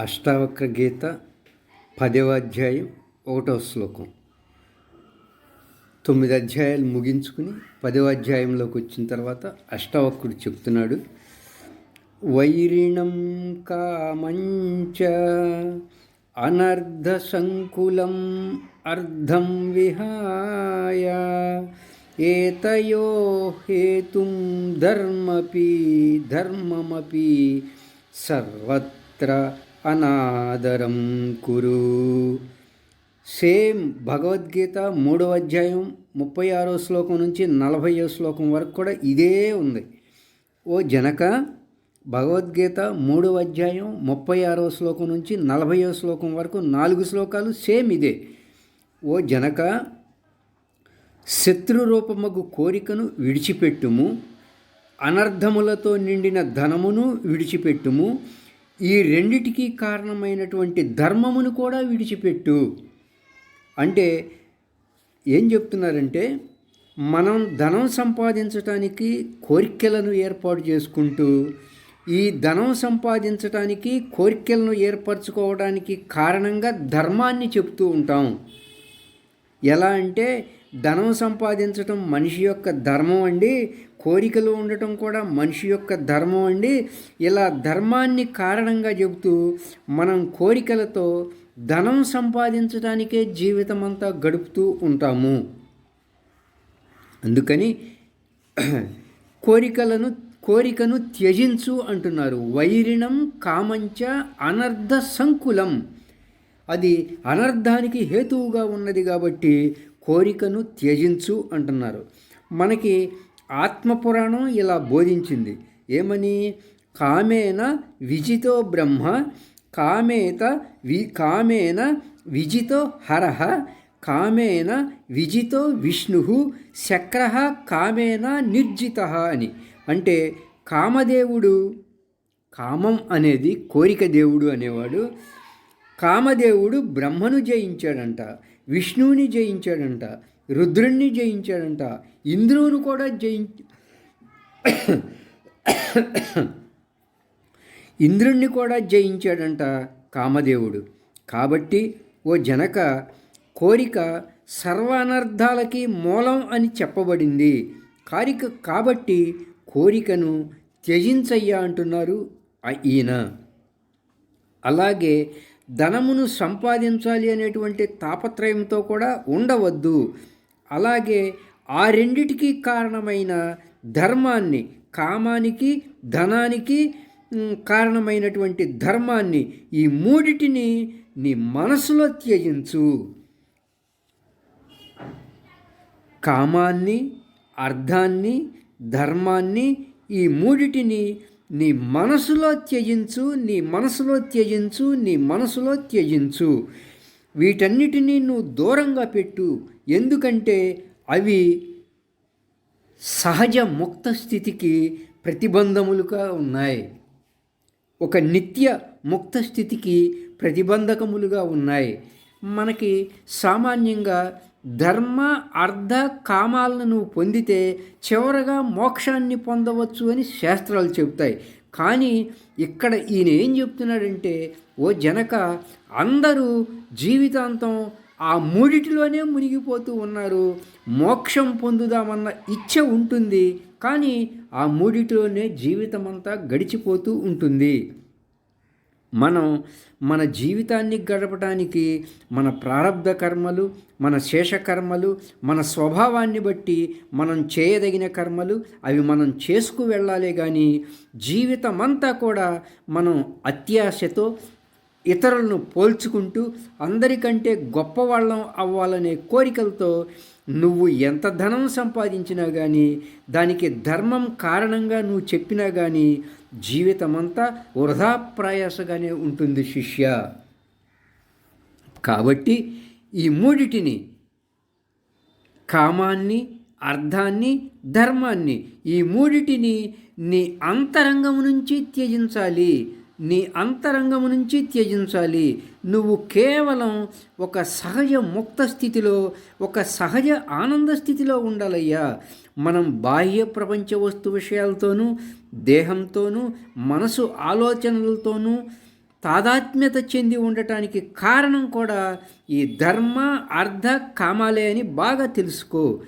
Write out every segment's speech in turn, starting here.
అష్టావక్ర గీత పదవ అధ్యాయం ఒకటవ శ్లోకం. తొమ్మిది అధ్యాయాలు ముగించుకుని పదవ అధ్యాయంలోకి వచ్చిన తర్వాత అష్టావక్రుడు చెప్తున్నాడు వైరిణం కామంచ అనర్ధ సంకులం అర్ధం విహాయ ఏతయో హేతుం ధర్మపి ధర్మమపి సర్వత్ర అనాదరం కురు. సేమ్ భగవద్గీత మూడవ అధ్యాయం ముప్పై ఆరో శ్లోకం నుంచి నలభై శ్లోకం వరకు కూడా ఇదే ఉంది. ఓ జనక భగవద్గీత మూడవ అధ్యాయం ముప్పై ఆరో శ్లోకం నుంచి నలభైవ శ్లోకం వరకు నాలుగు శ్లోకాలు సేమ్ ఇదే. ఓ జనక శత్రురూపమగు కోరికను విడిచిపెట్టుము అనర్ధములతో నిండిన ధనమును విడిచిపెట్టుము ఈ రెండిటికి కారణమైనటువంటి ధర్మమును కూడా విడిచిపెట్టు. అంటే ఏం చెప్తున్నారంటే మనం ధనం సంపాదించటానికి కోరికలను ఏర్పాటు చేసుకుంటూ ఈ ధనం సంపాదించటానికి కోరికలను ఏర్పరచుకోవడానికి కారణంగా ధర్మాన్ని చెప్తూ ఉంటాం. ఎలా అంటే ధనం సంపాదించటం మనిషి యొక్క ధర్మం అండి. కోరికలు ఉండటం కూడా మనిషి యొక్క ధర్మం అండి. ఇలా ధర్మాన్ని కారణంగా చెబుతూ మనం కోరికలతో ధనం సంపాదించడానికే జీవితం అంతా గడుపుతూ ఉంటాము. అందుకని కోరికలను కోరికను త్యజించు అంటున్నారు. వైరిణం కామంచ అనర్ధ సంకులం. అది అనర్థానికి హేతువుగా ఉన్నది కాబట్టి కోరికను త్యజించు అంటున్నారు. మనకి ఆత్మపురాణం ఇలా బోధించింది. ఏమని? కామేన విజితో బ్రహ్మ కామేత వి కామేన విజితో హరహ కామేన విజితో విష్ణు శక్ర కామేన నిర్జిత అని. అంటే కామదేవుడు కామం అనేది కోరిక దేవుడు అనేవాడు కామదేవుడు బ్రహ్మను జయించాడంట. విష్ణువుని జయించాడంట రుద్రుణ్ణి జయించాడంట ఇంద్రువును కూడా జయించ ఇంద్రుణ్ణి కూడా జయించాడంట కామదేవుడు. కాబట్టి ఓ జనక కోరిక సర్వానర్థాలకి మూలం అని చెప్పబడింది. కారిక కాబట్టి కోరికను త్యజించయ్యా అంటున్నారు ఈయన. అలాగే ధనమును సంపాదించాలి అనేటువంటి తాపత్రయంతో కూడా ఉండవద్దు. అలాగే ఆ రెండిటికి కారణమైన ధర్మాన్ని కామానికి ధనానికి కారణమైనటువంటి ధర్మాన్ని ఈ మూడిటిని నీ మనసులో త్యజించు. కామాన్ని అర్థాన్ని ధర్మాన్ని ఈ మూడిటిని నీ మనసులో త్యజించు నీ మనసులో త్యజించు నీ మనసులో త్యజించు. వీటన్నిటినీ నువ్వు దూరంగా పెట్టు. ఎందుకంటే అవి సహజ ముక్త స్థితికి ప్రతిబంధములుగా ఉన్నాయి. ఒక నిత్య ముక్త స్థితికి ప్రతిబంధకములుగా ఉన్నాయి. మనకి సామాన్యంగా ధర్మ అర్ధ కామాలను నువ్వు పొందితే చివరగా మోక్షాన్ని పొందవచ్చు అని శాస్త్రాలు చెబుతాయి. కానీ ఇక్కడ ఈయన ఏం చెప్తున్నాడంటే ఓ జనక అందరూ జీవితాంతం ఆ మూడిటిలోనే మునిగిపోతూ ఉన్నారు. మోక్షం పొందుదామన్న ఇచ్చ ఉంటుంది కానీ ఆ మూడిటిలోనే జీవితం అంతా గడిచిపోతూ ఉంటుంది. మనం మన జీవితాన్ని గడపడానికి మన ప్రారంధ కర్మలు మన శేషకర్మలు మన స్వభావాన్ని బట్టి మనం చేయదగిన కర్మలు అవి మనం చేసుకు వెళ్ళాలి కానీ జీవితం అంతా కూడా మనం అత్యాశతో ఇతరులను పోల్చుకుంటూ అందరికంటే గొప్పవాళ్ళం అవ్వాలనే కోరికలతో నువ్వు ఎంత ధనం సంపాదించినా కానీ దానికి ధర్మం కారణంగా నువ్వు చెప్పినా కానీ జీవితమంతా వృధా ప్రయాసగానే ఉంటుంది శిష్య. కాబట్టి ఈ మూడిటిని కామాన్ని అర్థాన్ని ధర్మాన్ని ఈ మూడిటిని నీ అంతరంగం నుంచి త్యజించాలి. నీ అంతరంగము నుంచి త్యజించాలి. నువ్వు కేవలం ఒక సహజ ముక్త స్థితిలో ఒక సహజ ఆనంద స్థితిలో ఉండాలయ్యా. మనం బాహ్య ప్రపంచ వస్తు విషయాలతోనూ దేహంతోనూ మనసు ఆలోచనలతోనూ తాదాత్మ్యత చెంది ఉండటానికి కారణం కూడా ఈ ధర్మ అర్థ కామాలే అని బాగా తెలుసుకో.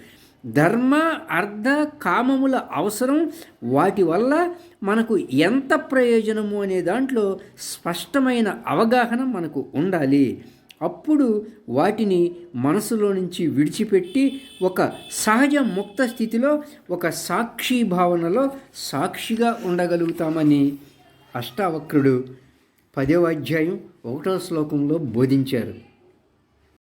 ధర్మ అర్థ కామముల అవసరం వాటి వల్ల మనకు ఎంత ప్రయోజనము అనే దాంట్లో స్పష్టమైన అవగాహన మనకు ఉండాలి. అప్పుడు వాటిని మనసులో నుంచి విడిచిపెట్టి ఒక సహజ ముక్త స్థితిలో ఒక సాక్షి భావనలో సాక్షిగా ఉండగలుగుతామని అష్టావక్రుడు పదవ అధ్యాయం ఒకటో శ్లోకంలో బోధించారు.